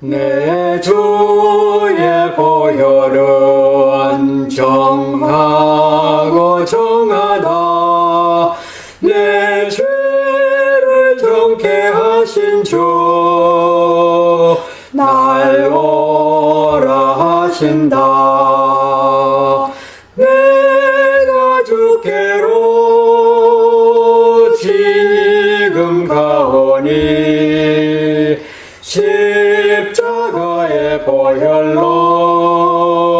내 주의 보혈은 정하고 정하다. 내 죄를 정케 하신 주날 오라 하신다 혈로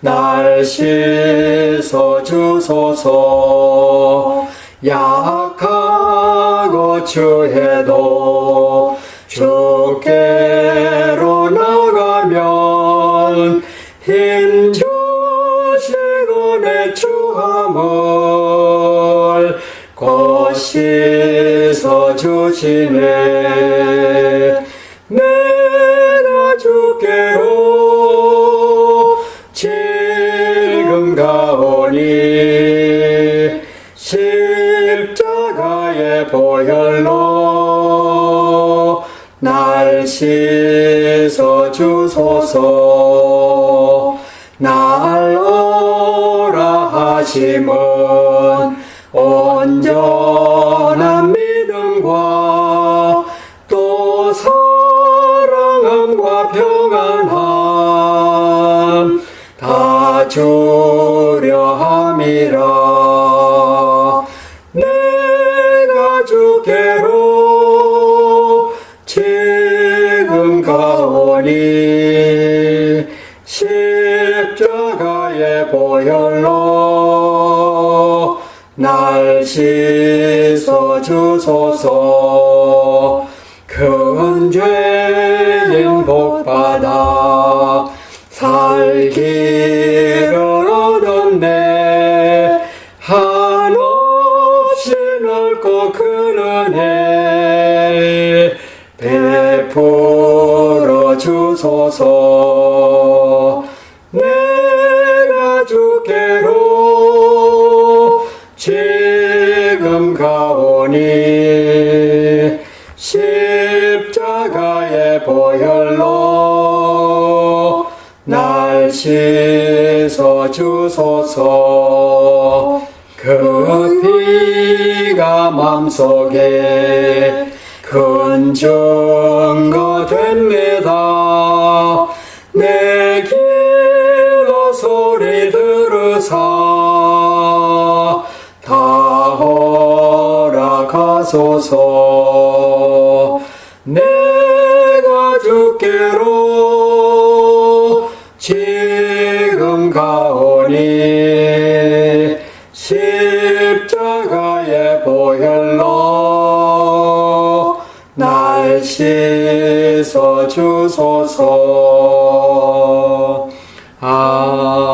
날 씻어 주소서. 약하고 추해도 주께로 나가면 힘 주시고 내 추함을 곧 씻어 주시네 보혈로 날 씻어 주소서. 날 오라 하심은 온전한 믿음과 또 사랑함과 평안함 다주 가오니 십자가의 보혈로 날 씻어 주소서. 큰 죄인 복받아 살기를 얻었네. 한없이 넓고 큰 은혜 베풀어 주소서. 내가 주께로 지금 가오니 십자가의 보혈로 날 씻어 주소서. 그 피가 맘속에 큰 증거 됩니다. 내 기도 소리 들으사 다 허락하소서. 내가 주께로 지금 가오니 씻어 주소서. 아.